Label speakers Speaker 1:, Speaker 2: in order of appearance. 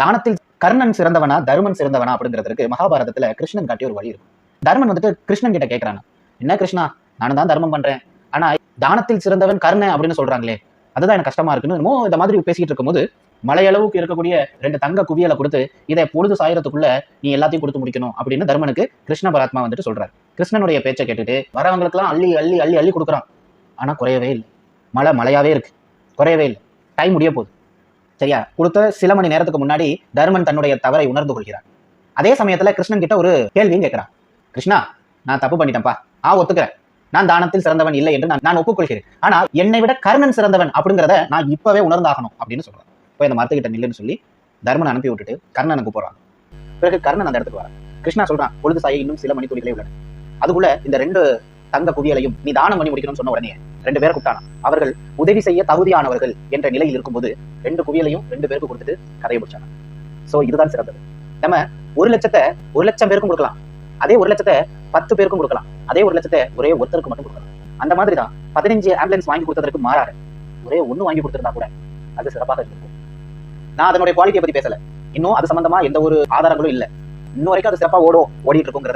Speaker 1: தானத்தில் கர்ணன் சிறந்தவனா தருமன் சிறந்தவனா அப்படிங்கிறதுக்கு மகாபாரதத்துல கிருஷ்ணன் காட்டிய ஒரு வழி இருக்கும். தர்மன் வந்துட்டு கிருஷ்ணன் கிட்ட கேட்கறான் என்ன கிருஷ்ணா நானும் தான் தர்மம் பண்றேன். ஆனா தானத்தில் சிறந்தவன் கர்ணன் அப்படின்னு சொல்றாங்களே அதுதான் எனக்கு கஷ்டமா இருக்குன்னு என்னமோ இந்த மாதிரி பேசிட்டு இருக்கும்போது மலையளவுக்கு இருக்கக்கூடிய ரெண்டு தங்க குவியலை கொடுத்து இதை பொழுது சாயறதுக்குள்ள நீ எல்லாத்தையும் கொடுத்து முடிக்கணும் அப்படின்னு தர்மனுக்கு கிருஷ்ண பராத்மா வந்துட்டு சொல்றாரு. கிருஷ்ணனுடைய பேச்சை கேட்டுட்டு வரவங்களுக்குலாம் அள்ளி அள்ளி அள்ளி அள்ளி கொடுக்குறான். ஆனா குறையவே இல்லை. மழை மழையாவே இருக்கு. குறையவே இல்லை. டைம் முடிய போகுது. சரியா? கொடுத்த சில மணி நேரத்துக்கு முன்னாடி தர்மன் தன்னுடைய தவறை உணர்ந்து கொள்கிறார். அதே சமயத்துல கிருஷ்ணன் கிட்ட ஒரு கேள்வியும் கேட்கிறான். கிருஷ்ணா நான் தப்பு பண்ணிட்டேன்ப்பா. ஆ ஒத்துக்கிறேன். நான் தானத்தில் சிறந்தவன் இல்லை என்று நான் நான் ஒப்புக்கொள்கிறேன். ஆனா என்னை விட கர்ணன் சிறந்தவன் அப்படிங்கிறத நான் இப்பவே உணர்ந்தாகணும் அப்படின்னு சொல்றான். போய் அந்த மரத்துக்கிட்ட நில்லுன்னு சொல்லி தர்மனை அனுப்பி விட்டுட்டு கர்ணனுக்கு போறான். பிறகு கர்ணன் அந்த இடத்துக்கு வரான். கிருஷ்ணா சொல்றான் பொழுது சாய இன்னும் சில மணி துளிகளே உள்ளன. அதுக்குள்ள இந்த ரெண்டு தங்க குவியலையும் நீ தானம் பண்ணி முடிக்கணும்னு சொன்ன உடனே ரெண்டு பேரை கூப்பிட்டானா. அவர்கள் உதவி செய்ய தகுதியானவர்கள் என்ற நிலையில் இருக்கும்போது ரெண்டு குவியலையும் ரெண்டு பேருக்கு கொடுத்துட்டு கதையை முடிச்சாங்க. சோ இதுதான் சிறந்தது. நம்ம ஒரு லட்சத்தை ஒரு லட்சம் பேருக்கும் கொடுக்கலாம். அதே ஒரு லட்சத்தை பத்து பேருக்கும் கொடுக்கலாம். அதே ஒரு லட்சத்தை ஒரே ஒருத்தருக்கு மட்டும் கொடுக்கலாம். அந்த மாதிரி தான் பதினஞ்சு ஆம்புலன்ஸ் வாங்கி கொடுத்ததற்கு மாறாக ஒரே ஒண்ணு வாங்கி கொடுத்துருந்தா கூட அது சிறப்பாக இருந்திருக்கும். நான் அதனுடைய குவாலிட்டியை பத்தி பேசல. இன்னும் அது சம்பந்தமா எந்த ஒரு ஆதாரங்களும் இல்ல. இன்னும் வரைக்கும் அது சிறப்பா ஓடும் ஓடிட்டு இருக்குங்கிறத